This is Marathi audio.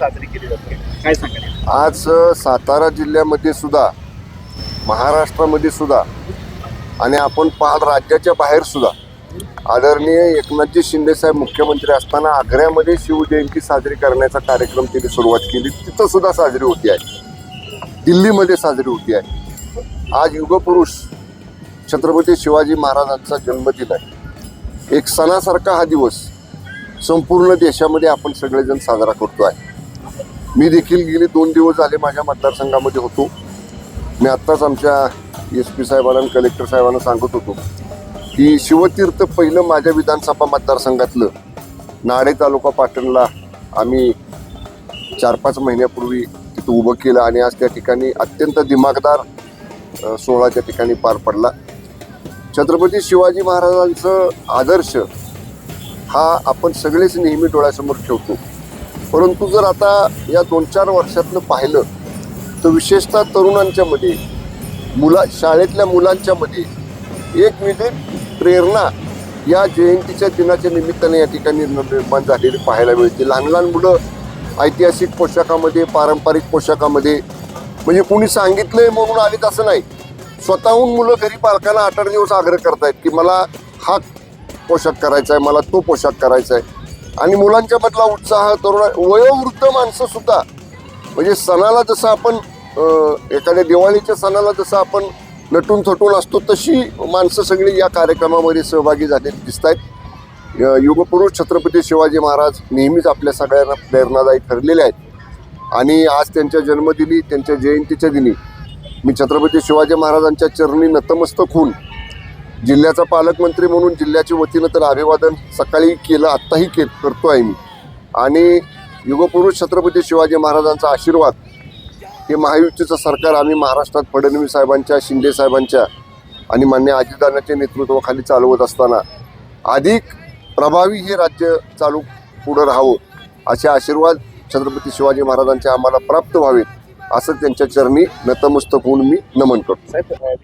साजरी केली जाते. काय सांगाल? आज सातारा जिल्ह्यामध्ये सुद्धा महाराष्ट्रामध्ये सुद्धा आणि आपण पाहाल राज्याच्या बाहेर सुद्धा आदरणीय एकनाथजी शिंदे साहेब मुख्यमंत्री असताना आग्र्यामध्ये शिवजयंती साजरी करण्याचा कार्यक्रम त्यांनी सुरुवात केली. तिथं सुद्धा साजरी होती आहे. दिल्लीमध्ये साजरी होती आहे. आज युगपुरुष छत्रपती शिवाजी महाराजांचा जन्मदिन आहे. एक सणासारखा हा दिवस संपूर्ण देशामध्ये आपण सगळेजण साजरा करतो आहे मी देखील गेले दोन दिवस झाले माझ्या मतदारसंघामध्ये होतो. मी आत्ताच आमच्या एस पी साहेबांना आणि कलेक्टर साहेबांना सांगत होतो की शिवतीर्थ पहिलं माझ्या विधानसभा मतदारसंघातलं नाडे तालुका पाटणला आम्ही चार पाच महिन्यापूर्वी तिथं उभं केलं आणि आज त्या ठिकाणी अत्यंत दिमागदार सोहळा त्या ठिकाणी पार पडला. छत्रपती शिवाजी महाराजांचं आदर्श हा आपण सगळेच नेहमी डोळ्यासमोर ठेवतो. परंतु जर आता या दोन चार वर्षातनं पाहिलं तर विशेषतः तरुणांच्यामध्ये मुला शाळेतल्या मुलांच्यामध्ये एक वेगळी प्रेरणा या जयंतीच्या दिनाच्या निमित्ताने या ठिकाणी निर्माण झालेली पाहायला मिळते. लहान लहान मुलं ऐतिहासिक पोशाखामध्ये पारंपरिक पोशाखामध्ये म्हणजे कुणी सांगितलंय म्हणून आलीत असं नाही. स्वतःहून मुलं घरी पालकांना आठ आठ दिवस आग्रह करतायत की मला हा पोशाख करायचा आहे मला तो पोशाख करायचा आहे आणि मुलांच्या मधला उत्साह तरुण वयोवृद्ध माणसं सुद्धा. म्हणजे सणाला जसं आपण एखाद्या दिवाळीच्या सणाला जसं आपण नटून थटून असतो तशी माणसं सगळी या कार्यक्रमामध्ये सहभागी झालेली दिसत आहेत युगपुरुष छत्रपती शिवाजी महाराज नेहमीच आपल्या सगळ्यांना प्रेरणादायी ठरलेले आहेत. आणि आज त्यांच्या जन्मदिनी त्यांच्या जयंतीच्या दिनी मी छत्रपती शिवाजी महाराजांच्या चरणी नतमस्तक होऊन जिल्ह्याचा पालकमंत्री म्हणून जिल्ह्याच्या वतीनं तर अभिवादन सकाळी केलं आत्ताही के करतो आहे मी. आणि युगपुरुष छत्रपती शिवाजी महाराजांचा आशीर्वाद हे महायुतीचं सरकार आम्ही महाराष्ट्रात फडणवीस साहेबांच्या शिंदे साहेबांच्या आणि मान्य आजीदानाच्या नेतृत्वाखाली चालवत असताना अधिक प्रभावी हे राज्य चालू पुढं राहावं असे आशीर्वाद छत्रपती शिवाजी महाराजांचे आम्हाला प्राप्त व्हावेत असं त्यांच्या चरणी नतमस्तक होऊन मी नमन करतो.